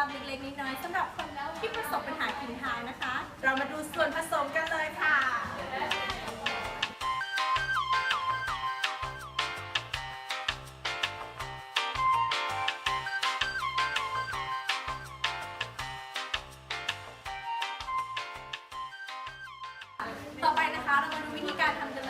ลับเล็กๆน้อยๆสำหรับคนที่ประสบปัญหากินทางนะคะ เรามาดูส่วนผสมกันเลยค่ะ ต่อไปนะคะเรามาดูวิธีการทำกันเ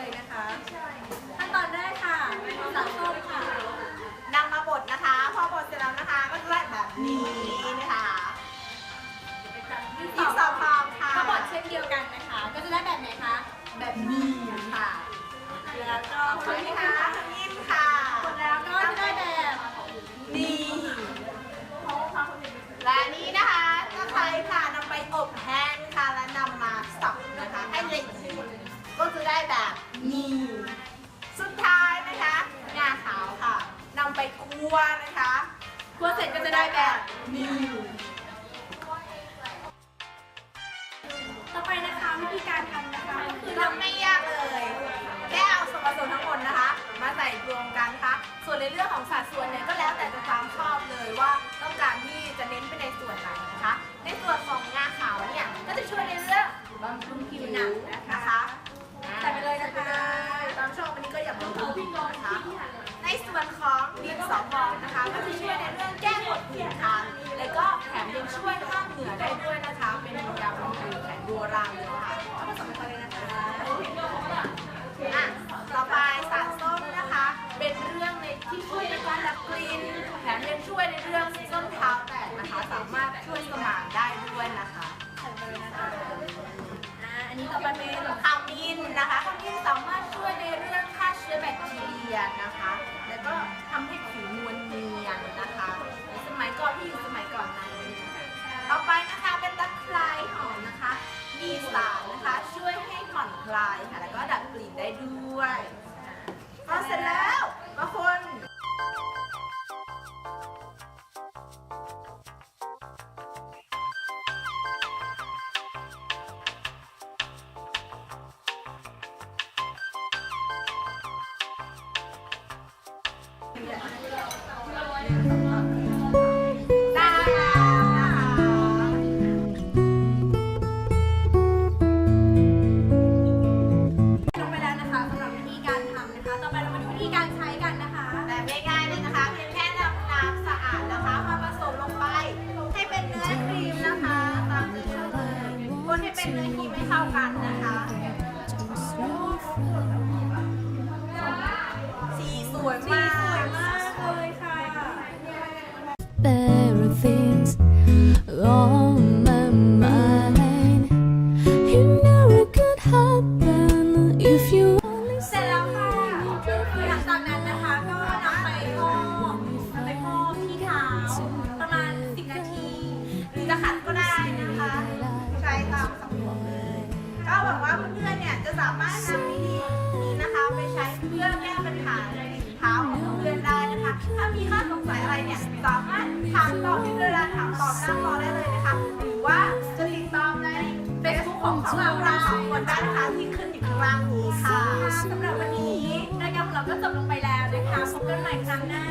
ลย ขอบคุณค่ะขมิ้นค่ะหมดแล้วก็ได้แบบนี่และนี้นะคะก็ใช้ค่ะนำไปอบแห้งค่ะและนำมาสับนะคะให้ละเอียดก็จะได้แบบนี้สุดท้ายนะคะงาขาวค่ะนำไปคั่วนะคะคั่วเสร็จก็จะได้แบบนี้ต่อไปนะคะวิธีการทำนะคะก็คือทำไม่ยากเลย ส่รวมกันคะส่วนในเรื่องของสัดส่วนเนี่ยก็แล้วแต่จะความชอบเลยว่าต้องการที่จะเน้นไปในส่วนไหนนะคะ ในส่วนของงาขาวเนี่ยก็จะช่วยในเรื่องบำรุงผิวหนังนะคะใส่ไปเลยนะคะตอนชอบวันนี้ก็อย่าบำรุงผิวนะคะในส่วนของดินสอพองนะคะก็จะช่วยในเรื่องแก้ปวดผิวคันแล้วก็แถมยังช่วยห้ามเหงื่อได้ด้วยนะคะ เป็นยาบำรุงผิวแผนโบราณเลยค่ะ ช่วยสมานได้ด้วยนะคะใส่ไปเลยนะคะอ่าอันนี้ต่อไปเป็นขมิ้นนะคะขมิ้นสามารถช่วยในเรื่องฆ่าเชื้อแบคทีเรียนะคะ แล้วก็ทำให้ผิวนวลเนียนนะคะในสมัยก่อนที่อยู่สมัยก่อนนั้นต่อไปนะคะเป็นตะไคร้หอมนะคะ มีสาร ได้ จะขัดก็ได้นะคะ ใช้ตามสะดวกเลยก็หวังว่าเพื่อนๆเนี่ยจะสามารถนำวิธีนี้นะคะไปใช้เพื่อแก้ปัญหาในฝีเท้าของเพื่อนได้นะคะ ถ้ามีข้อสงสัยอะไรเนี่ยสามารถถามตอบที่เวลาถามตอบหน้าจอได้เลยนะคะ หรือว่าจะติดตามใน Facebook ของเราเราสองคนได้นะคะที่ขึ้นอยู่ข้างล่างนี้ค่ะสำหรับวันนี้รายการของเราก็จบลงไปแล้วนะคะพบกันใหม่ครั้งหน้า